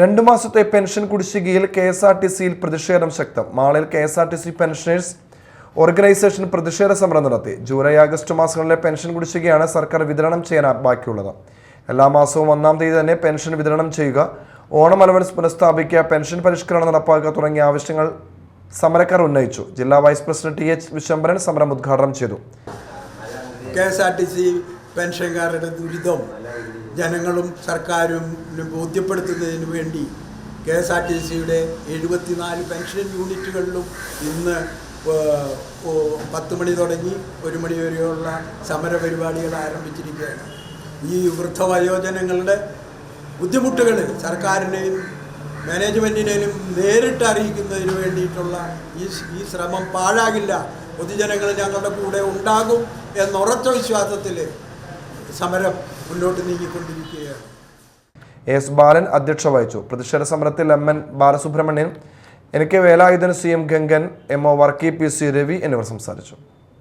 രണ്ടു മാസത്തെ പെൻഷൻ കുടിശ്ശികയിൽ കെ എസ് ആർ ടി സിയിൽ പ്രതിഷേധം ശക്തം. മാളിൽ K S R T C pensioners organisation പ്രതിഷേധ സമരം നടത്തി. ജൂലൈ ആഗസ്റ്റ് മാസങ്ങളിലെ പെൻഷൻ കുടിശ്ശികയാണ് സർക്കാർ വിതരണം ചെയ്യാൻ ബാക്കിയുള്ളത്. എല്ലാ മാസവും ഒന്നാം തീയതി തന്നെ പെൻഷൻ വിതരണം ചെയ്യുക ഓണം അലവൻസ് പുനഃസ്ഥാപിക്കുക പെൻഷൻ പരിഷ്കരണം നടപ്പാക്കുക തുടങ്ങിയ ആവശ്യങ്ങൾ സമരക്കാർ ഉന്നയിച്ചു. ജില്ലാ vice president T H Vishambharan സമരം ഉദ്ഘാടനം ചെയ്തു. K S R T C പെൻഷൻകാരുടെ ദുരിതം ജനങ്ങളും സർക്കാരും ബോധ്യപ്പെടുത്തുന്നതിന് വേണ്ടി കെ എസ് ആർ ടി സിയുടെ എഴുപത്തിനാല് പെൻഷൻ യൂണിറ്റുകളിലും ഇന്ന് പത്ത് മണി തുടങ്ങി ഒരു മണി വരെയുള്ള സമര പരിപാടികൾ ആരംഭിച്ചിരിക്കുകയാണ്. ഈ വൃദ്ധവയോജനങ്ങളുടെ ബുദ്ധിമുട്ടുകൾ സർക്കാരിനെയും മാനേജ്മെന്റിനെയും നേരിട്ട് അറിയിക്കുന്നതിന് വേണ്ടിയിട്ടുള്ള ഈ ഈ ശ്രമം പാഴാകില്ല. പൊതുജനങ്ങൾ ഞങ്ങളുടെ കൂടെ ഉണ്ടാകും എന്നുറച്ച വിശ്വാസത്തിൽ സമരം മുന്നോട്ട് നീങ്ങിക്കൊണ്ടിരിക്കുകയാണ്. എസ് ബാലൻ അധ്യക്ഷ വഹിച്ചു. പ്രതിഷേധ സമരത്തിൽ M N Balasubramanian N K Velayudhan C M Gangan M O Varkey P C Ravi എന്നിവർ സംസാരിച്ചു.